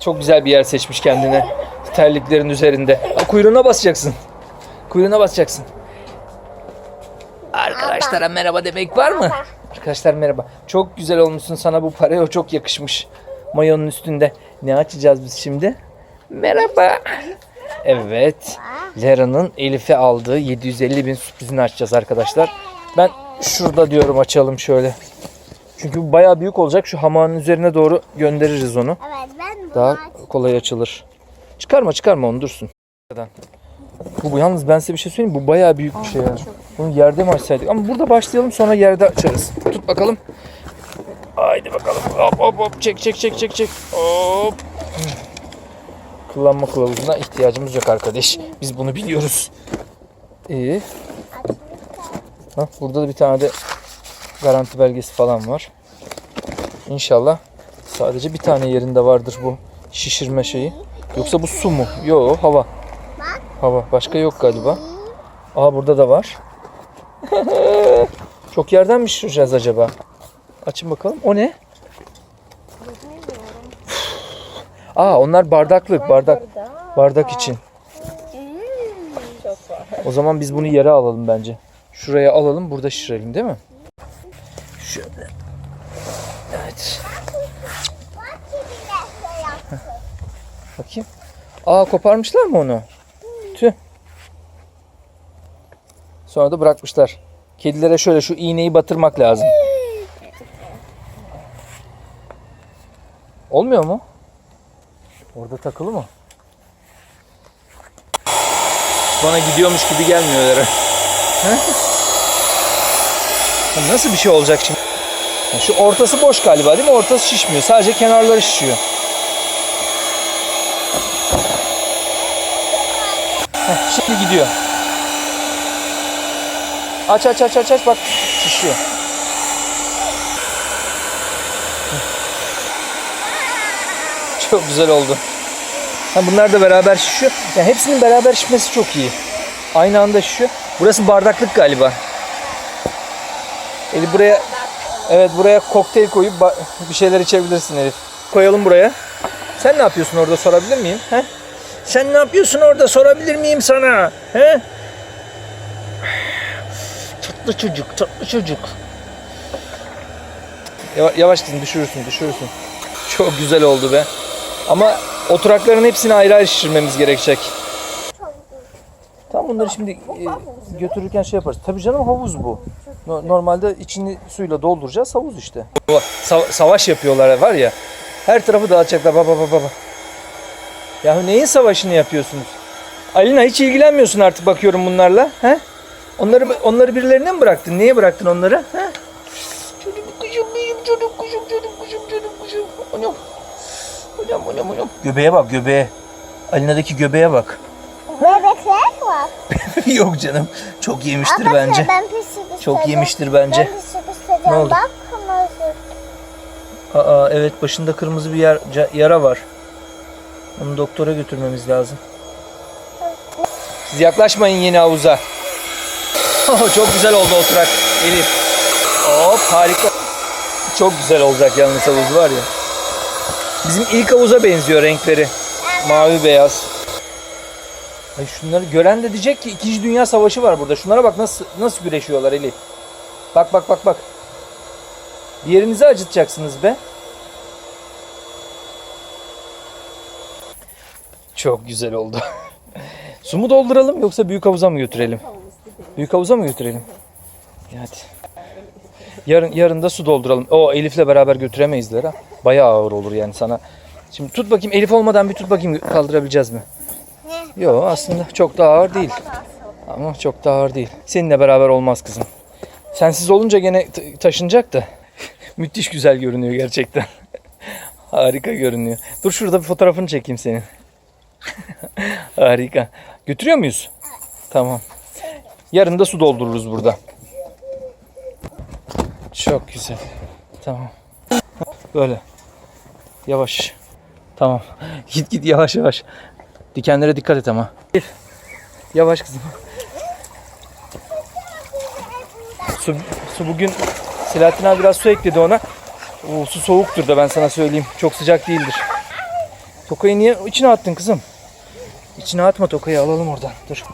Çok güzel bir yer seçmiş kendine. Terliklerin üzerinde. Aa, Kuyruğuna basacaksın. Kuyruğuna basacaksın. Arkadaşlara merhaba demek var mı? Arkadaşlar merhaba. Çok güzel olmuşsun sana bu paraya o çok yakışmış. Mayonun üstünde. Ne açacağız biz şimdi? Merhaba. Evet. Lera'nın Elif'e aldığı 750 bin sürprizini açacağız arkadaşlar. Ben şurada diyorum açalım şöyle. Çünkü bu bayağı büyük olacak. Şu hamağın üzerine doğru göndeririz onu. Evet ben Daha kolay açılır. Çıkarma çıkarma onu dursun. Bu, bu yalnız ben size bir şey söyleyeyim? Bu bayağı büyük bir şey ya. Bunu yerde mi açsaydık? Ama burada başlayalım sonra yerde açarız. Tut bakalım. Haydi bakalım. Hop hop hop. Çek çek çek çek çek. Hop. Kullanma kılavuzuna ihtiyacımız yok arkadaş. Biz bunu biliyoruz. İyi. Hah, burada da bir tane de garanti belgesi falan var. İnşallah sadece bir tane yerinde vardır bu şişirme şeyi. Yoksa bu su mu? Yok hava. Hava. Başka yok galiba. Aa burada da var. Çok yerden mi şişireceğiz acaba? Açın bakalım. O ne? Aa onlar bardaklık. Bardak. Bardak için. O zaman biz bunu yere alalım bence. Şuraya alalım burada şişirelim değil mi? Şöyle. Evet. Bakayım. Aa koparmışlar mı onu? Tüh. Sonra da bırakmışlar. Kedilere şöyle şu iğneyi batırmak lazım. Olmuyor mu? Orada takılı mı? Bana gidiyormuş gibi gelmiyorlar. Ha? Bu Nasıl bir şey olacak şimdi? Şu ortası boş galiba değil mi? Ortası şişmiyor. Sadece kenarları şişiyor. Heh, şimdi gidiyor. Aç aç aç aç aç bak şişiyor. Çok güzel oldu. Ha, bunlar da beraber şişiyor. Yani hepsinin beraber şişmesi çok iyi. Aynı anda şişiyor. Burası bardaklık galiba. Elif buraya Evet buraya kokteyl koyup bir şeyler içebilirsin Elif. Koyalım buraya. Sen ne yapıyorsun orada sorabilir miyim? He? Sen ne yapıyorsun orada sorabilir miyim sana? He? Tatlı çocuk, tatlı çocuk. Yavaş, yavaş gidin düşürürsün, düşürürsün. Çok güzel oldu be. Ama oturakların hepsini ayrı ayrı şişirmemiz gerekecek. Tam bunları şimdi e, götürürken şey yaparız. Tabii canım havuz bu. No- Normalde içini suyla dolduracağız havuz işte. Sa- savaş yapıyorlar var ya. Her tarafı dağıtacaklar baba baba baba. Ya neyin savaşını yapıyorsunuz? Alina hiç ilgilenmiyorsun artık bakıyorum bunlarla. He? Onları onları birilerine mi bıraktın? Niye bıraktın onları? He? Çocuk kuşum benim çocuk kuşum çocuk kuşum çocuk kuşum. Anam. Anam anam anam. Göbeğe bak göbeğe. Alina'daki göbeğe bak. Bebekler var. Yok canım. Çok yemiştir Ama bence. Ben pis Çok yemiştir bence. Ben istedim. Ne oldu? Bak kırmızı. Aa evet başında kırmızı bir yer, ca- yara var. Onu doktora götürmemiz lazım. Siz yaklaşmayın yeni havuza. Oh, çok güzel oldu oturak Elif. Hop harika. Çok güzel olacak yalnız havuz var ya. Bizim ilk havuza benziyor renkleri. Mavi beyaz. Ay şunları gören de diyecek ki 2. Dünya Savaşı var burada. Şunlara bak nasıl nasıl güreşiyorlar Elif. Bak bak bak bak. Bir yerinizi acıtacaksınız be. Çok güzel oldu. Su mu dolduralım yoksa büyük havuza mı götürelim? Büyük havuza mı götürelim? Hadi. Yarın yarın da su dolduralım. O Elif'le beraber götüremeyiz ha. Bayağı ağır olur yani sana. Şimdi tut bakayım Elif olmadan bir tut bakayım kaldırabileceğiz mi? Yok aslında çok da ağır değil. Ama çok da ağır değil. Seninle beraber olmaz kızım. Sensiz olunca gene taşınacak da. Müthiş güzel görünüyor gerçekten. Harika görünüyor. Dur şurada bir fotoğrafını çekeyim senin. Harika. Götürüyor muyuz? Tamam. Yarın da su doldururuz burada. Çok güzel. Tamam. Böyle. Yavaş. Tamam. Git git yavaş yavaş. Dikenlere dikkat et ama. Yavaş kızım. Su, su bugün Selahattin abi biraz su ekledi ona. O su soğuktur da ben sana söyleyeyim. Çok sıcak değildir. Tokayı niye içine attın kızım? İçine atma tokayı alalım oradan. Dur.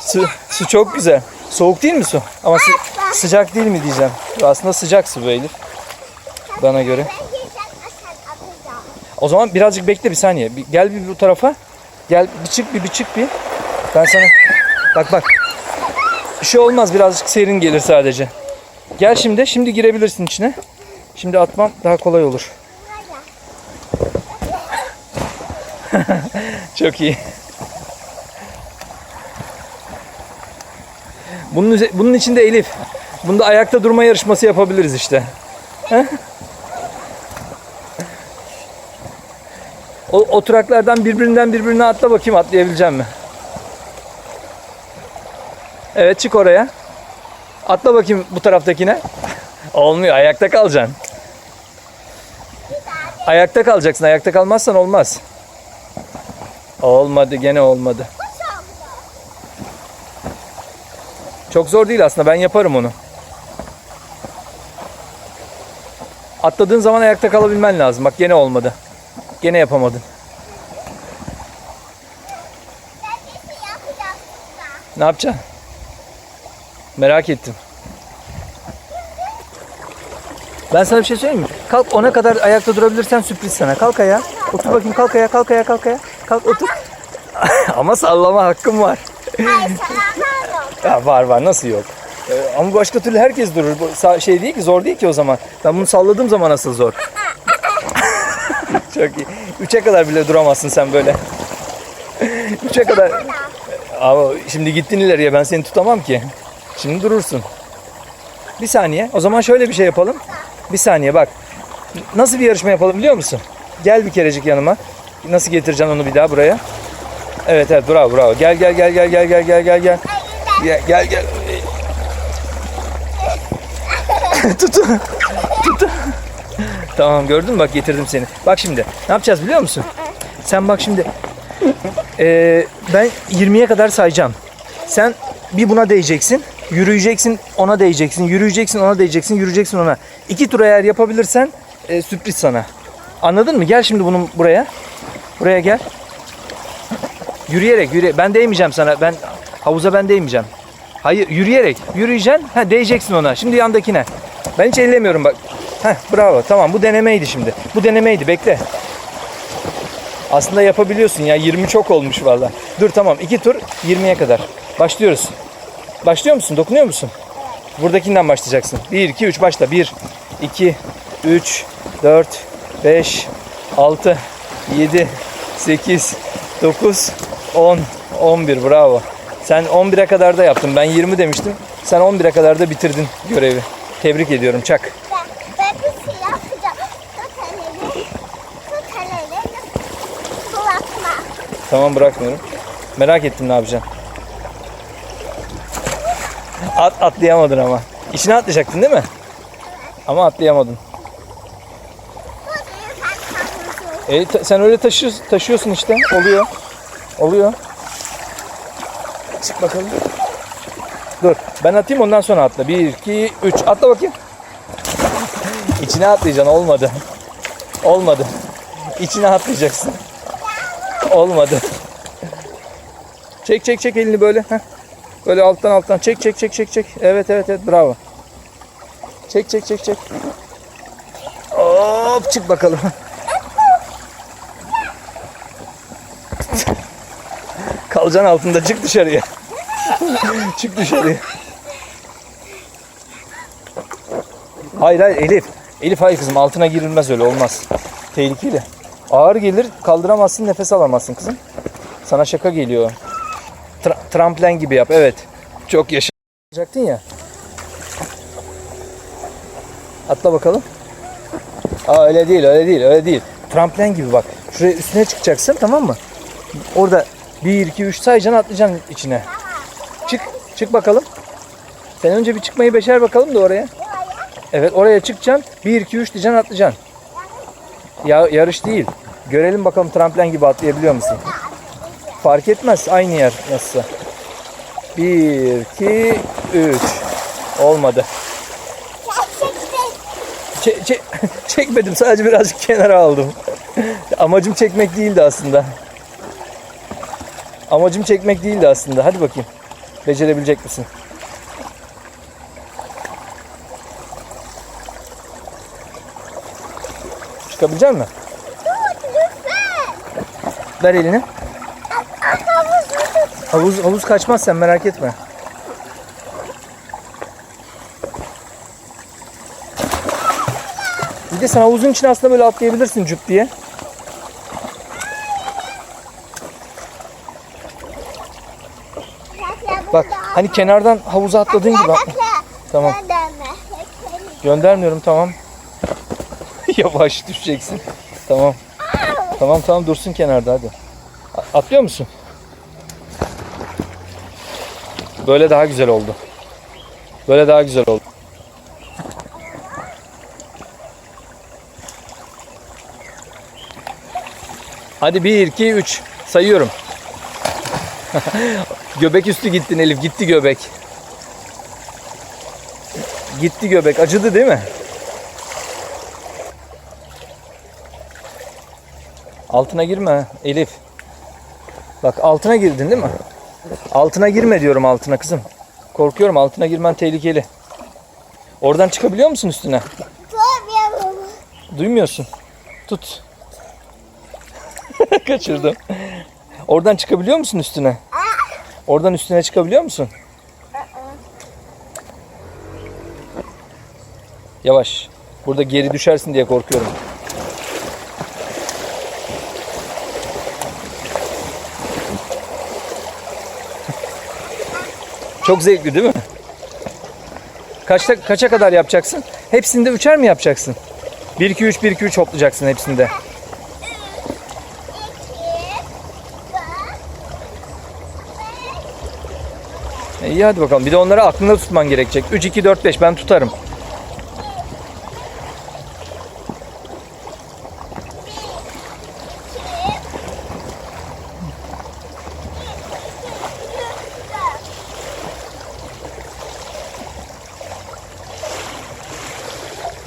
Su, su çok güzel. Soğuk değil mi su? Ama sı- sıcak değil mi diyeceğim. Aslında sıcak su bu Elif. Bana göre. O zaman birazcık bekle bir saniye. Bir, gel bir bu tarafa. Gel bir çık bir bir çık bir. Ben sana... Bak bak. Bir şey olmaz birazcık serin gelir sadece. Gel şimdi. Şimdi girebilirsin içine. Şimdi atmam daha kolay olur. Çok iyi. Bunun, bunun içinde Elif. Bunda ayakta durma yarışması yapabiliriz işte. O oturaklardan birbirinden birbirine atla bakayım atlayabileceğim mi? Evet çık oraya. Atla bakayım bu taraftakine. Olmuyor ayakta kalacaksın. Ayakta kalacaksın. Ayakta kalmazsan olmaz. Olmadı gene olmadı. Çok zor değil aslında ben yaparım onu. Atladığın zaman ayakta kalabilmen lazım. Bak gene olmadı. Gene yapamadın. Ne yapacaksın? Merak ettim. Ben sana bir şey söyleyeyim mi? Kalk ona kadar ayakta durabilirsen sürpriz sana. Kalk ayağa. Otur bakayım kalk ayağa kalk ayağa kalk ayağa. Kalk otur. Ama sallama hakkım var. Yok. Ya var var nasıl yok? Ee, ama başka türlü herkes durur. Bu şey değil ki zor değil ki o zaman. Ben bunu salladığım zaman nasıl zor? Çok iyi. Üçe kadar bile duramazsın sen böyle. Üçe kadar. Ama şimdi gittin ileriye ben seni tutamam ki. Şimdi durursun. Bir saniye. O zaman şöyle bir şey yapalım. Bir saniye bak. Nasıl bir yarışma yapalım biliyor musun? Gel bir kerecik yanıma. Nasıl getireceksin onu bir daha buraya? Evet evet bravo bravo. Gel gel gel gel gel gel gel gel gel. Gel gel gel. Tutu. Tutu. Tamam gördün mü bak getirdim seni. Bak şimdi ne yapacağız biliyor musun? Sen bak şimdi. Ee, ben 20'ye kadar sayacağım. Sen bir buna değeceksin. Yürüyeceksin ona değeceksin. Yürüyeceksin ona değeceksin. Yürüyeceksin ona. İki tur eğer yapabilirsen e, sürpriz sana. Anladın mı? Gel şimdi bunun buraya. Buraya gel. Yürüyerek yürü. Ben değmeyeceğim sana. Ben havuza ben değmeyeceğim. Hayır yürüyerek. Yürüyeceksin. Ha değeceksin ona. Şimdi yandakine. Ben hiç ellemiyorum bak. Heh, bravo. Tamam bu denemeydi şimdi. Bu denemeydi. Bekle. Aslında yapabiliyorsun ya. 20 çok olmuş valla. Dur tamam. iki tur 20'ye kadar. Başlıyoruz. Başlıyor musun? Dokunuyor musun? Buradakinden başlayacaksın. 1, 2, 3 başla. 1, 2, 3, 4, 5, 6, 7, 8, 9, 10, 11. Bravo. Sen 11'e kadar da yaptın. Ben 20 demiştim. Sen 11'e kadar da bitirdin görevi. Tebrik ediyorum. Çak. Ben, ben bir şey yapacağım. Tut elini. Bırakma. Tamam bırakmıyorum. Merak ettim ne yapacaksın. At, atlayamadın ama. İçine atlayacaktın değil mi? Ama atlayamadın. Bu büyük hakkımızı. E, ta- sen öyle taşıyorsun, taşıyorsun işte. Oluyor. Oluyor. Çık bakalım. Dur. Ben atayım ondan sonra atla. 1, 2, 3. Atla bakayım. İçine atlayacaksın. Olmadı. Olmadı. İçine atlayacaksın. Olmadı. Çek çek çek elini böyle. Heh. Böyle alttan alttan. Çek çek çek çek çek. Evet evet evet bravo. Çek çek çek çek. Hop çık bakalım. Kalacaksın altında çık dışarıya. çık dışarıya. Hayır hayır Elif. Elif hayır kızım altına girilmez öyle olmaz. Tehlikeli. Ağır gelir kaldıramazsın nefes alamazsın kızım. Sana şaka geliyor. Tra- tramplen gibi yap evet. Çok yaşayacaktın ya. Atla bakalım. Aa öyle değil öyle değil öyle değil. Tramplen gibi bak. Şuraya üstüne çıkacaksın tamam mı? Orada 1, 2, 3 sayacaksın atlayacaksın içine. Çık. Çık bakalım. Sen önce bir çıkmayı beşer bakalım da oraya. Evet oraya çıkacaksın. 1, 2, 3 diyeceksin atlayacaksın. Ya, yarış değil. Görelim bakalım tramplen gibi atlayabiliyor musun? Fark etmez. Aynı yer nasılsa. 1, 2, 3. Olmadı. Gerçekten. Çe- çe- çekmedim sadece birazcık kenara aldım. Amacım çekmek değildi aslında. Amacım çekmek değildi aslında. Hadi bakayım. Becerebilecek misin? Çıkabilecek misin? Ver elini. Havuz havuz kaçmaz sen merak etme. Bir de sen havuzun içine aslında böyle atlayabilirsin cüp diye. Bak hani kenardan havuza atladığın gibi. Tamam. Göndermiyorum tamam. Yavaş düşeceksin. Tamam. Tamam tamam dursun kenarda hadi. Atlıyor musun? Böyle daha güzel oldu. Böyle daha güzel oldu. Hadi 1 2 3 sayıyorum. Göbek üstü gittin Elif. Gitti göbek. Gitti göbek. Acıdı değil mi? Altına girme Elif. Bak altına girdin değil mi? Altına girme diyorum altına kızım. Korkuyorum altına girmen tehlikeli. Oradan çıkabiliyor musun üstüne? Tabii. Duymuyorsun. Tut. Kaçırdım. Oradan çıkabiliyor musun üstüne? Oradan üstüne çıkabiliyor musun? Yavaş. Burada geri düşersin diye korkuyorum. Çok zevkli değil mi? Kaçta, kaça kadar yapacaksın? Hepsinde üçer mi yapacaksın? 1 2 3 1 2 3 hoplayacaksın hepsinde. İyi hadi bakalım. Bir de onları aklında tutman gerekecek. 3 2 4 5 ben tutarım.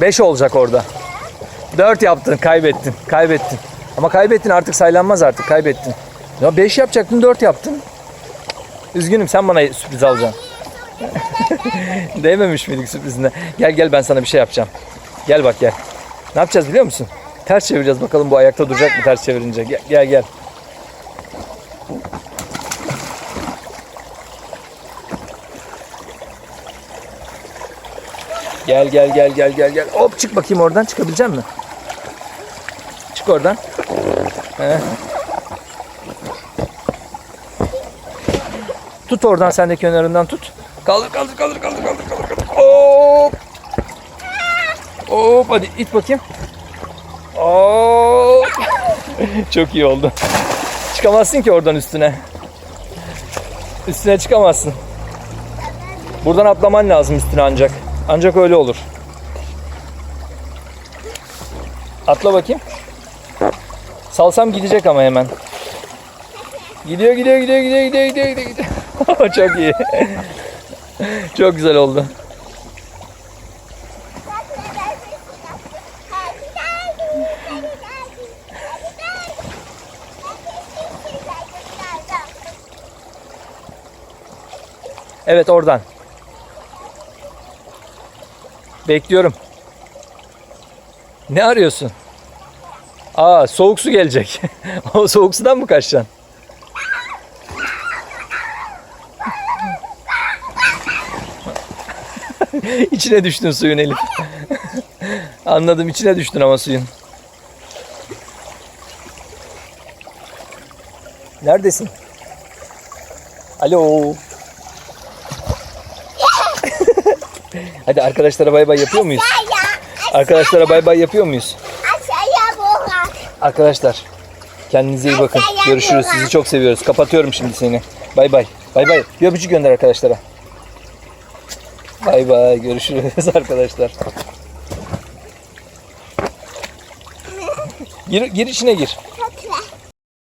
Beş olacak orada. 4 yaptın, kaybettin. Kaybettin. Ama kaybettin artık saylanmaz artık. Kaybettin. Ya 5 yapacaktın, 4 yaptın. Üzgünüm sen bana sürpriz alacaksın. Değmemiş miydik sürprizine? Gel gel ben sana bir şey yapacağım. Gel bak gel. Ne yapacağız biliyor musun? Ters çevireceğiz bakalım bu ayakta duracak mı ters çevirince. Gel gel. gel. Gel gel gel gel gel gel. Hop çık bakayım oradan çıkabilecek misin? Çık oradan. He. Tut oradan sen de kenarından tut. Kaldır kaldır kaldır kaldır kaldır kaldır. Hop. Hop hadi it bakayım. Hop. Çok iyi oldu. Çıkamazsın ki oradan üstüne. Üstüne çıkamazsın. Buradan atlaman lazım üstüne ancak. Ancak öyle olur. Atla bakayım. Salsam gidecek ama hemen. Gidiyor gidiyor gidiyor gidiyor gidiyor gidiyor gidiyor. Çok iyi. Çok güzel oldu. Evet oradan. Bekliyorum. Ne arıyorsun? Aa soğuk su gelecek. o soğuk sudan mı kaçacaksın? İçine düştün suyun Elif. Anladım içine düştün ama suyun. Neredesin? Alo. Hadi arkadaşlara bay bay yapıyor muyuz? Arkadaşlara bay bay yapıyor muyuz? Arkadaşlar kendinize iyi bakın. Görüşürüz. Sizi çok seviyoruz. Kapatıyorum şimdi seni. Bay bay. Bay bay. Bir öpücük gönder arkadaşlara. Bay bay. Görüşürüz arkadaşlar. Gir, gir içine gir.